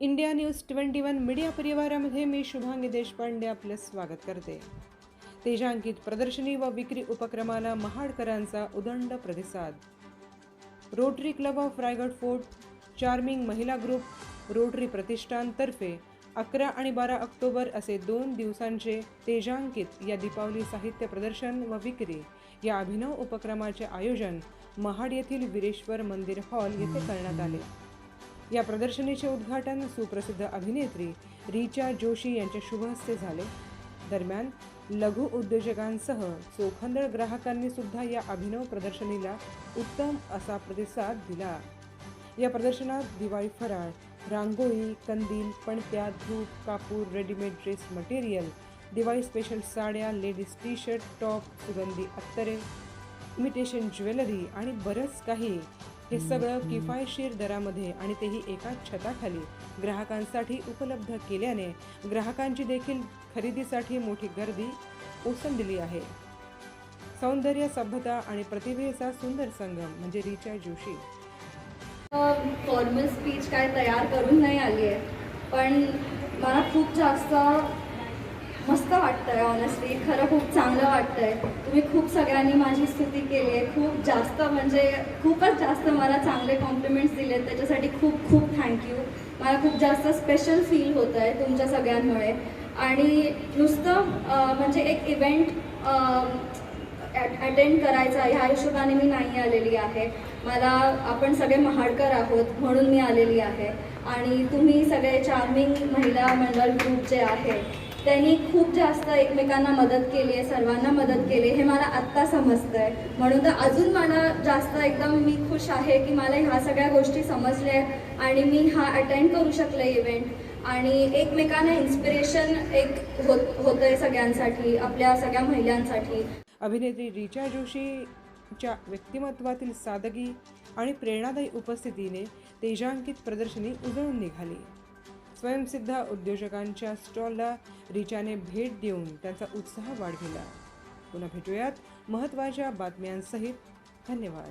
India news twenty one media परिवारामध्ये मी शुभांगी देशपांडे आपलं स्वागत करते. तेजांकित प्रदर्शनी व विक्री उपक्रमाला महाडकरांचा उदंड प्रतिसाद. Rotary club of Raigad fort charming महिला ग्रुप रोटरी प्रतिष्ठानतर्फे अकरा आणि बारा ऑक्टोबर असे दोन दिवसांचे तेजांकित या दीपावली साहित्य प्रदर्शन व विक्री या अभिनव उपक्रमाचे आयोजन महाड येथील वीरेश्वर मंदिर हॉल येथे करण्यात आले. या प्रदर्शनीचे उद्घाटन सुप्रसिद्ध अभिनेत्री रिचा जोशी यांच्या शुभहस्ते झाले. दरम्यान लघु उद्योजकांसह चोखंदळ ग्राहकांनी सुद्धा या अभिनव प्रदर्शनीला उत्तम असा प्रतिसाद दिला. या प्रदर्शनात दिवाळी फराळ रांगोळी कंदील पणत्या धूप कापूर readymade dress material Diwali special साड्या लेडीज टी शर्ट टॉप सुगंधी अत्तरे इमिटेशन ज्वेलरी आणि बरंच काही हे सगळं किफायतशीर दरामध्ये आणि तेही एका छताखाली ग्राहकांसाठी उपलब्ध केल्याने ग्राहकांची देखील खरेदीसाठी मोठी गर्दी ओसंडली आहे. सौंदर्य सभ्यता आणि प्रतिभेचा सुंदर संगम म्हणजे रिचा जोशी. फॉर्मल स्पीच काय तयार करून नाही आली आहे पण मला खूप जास्त मस्त वाटतं ऑनेस्टली खरं खूप चांगलं वाटतं आहे तुम्ही खूप सगळ्यांनी माझी स्तुती केली आहे. खूप जास्त म्हणजे खूपच जास्त मला चांगले कॉम्प्लिमेंट्स दिले आहेत. त्याच्यासाठी खूप खूप थँक्यू मला खूप जास्त स्पेशल फील होतं आहे तुमच्या सगळ्यांमुळे. आणि नुसतं म्हणजे एक इव्हेंट अटेंड करायचा ह्या हिशोबाने मी नाही आलेली आहे. मला आपण सगळे महाडकर आहोत म्हणून मी आलेली आहे. आणि तुम्ही सगळे चार्मिंग महिला मंडळ ग्रुप जे आहे त्यांनी खूप जास्त एकमेकांना मदत केली आहे सर्वांना मदत केली हे मला आत्ता समजतं आहे म्हणून तर अजून मला जास्त एकदम मी खुश आहे की मला ह्या सगळ्या गोष्टी समजल्या आहेत आणि मी हा अटेंड करू शकले इव्हेंट आणि एकमेकांना इन्स्पिरेशन एक होत होतं आहे सगळ्यांसाठी आपल्या सगळ्या महिलांसाठी. अभिनेत्री रिचा जोशीच्या व्यक्तिमत्वातील सादगी आणि प्रेरणादायी उपस्थितीने तेजांकित प्रदर्शनी उजळून निघाली. स्वयंसिद्ध उद्योजकांच्या स्टॉलला रिचाने भेट देऊन त्यांचा उत्साह वाढविला. पुन्हा भेटूयात महत्त्वाच्या बातम्यांसहित. धन्यवाद.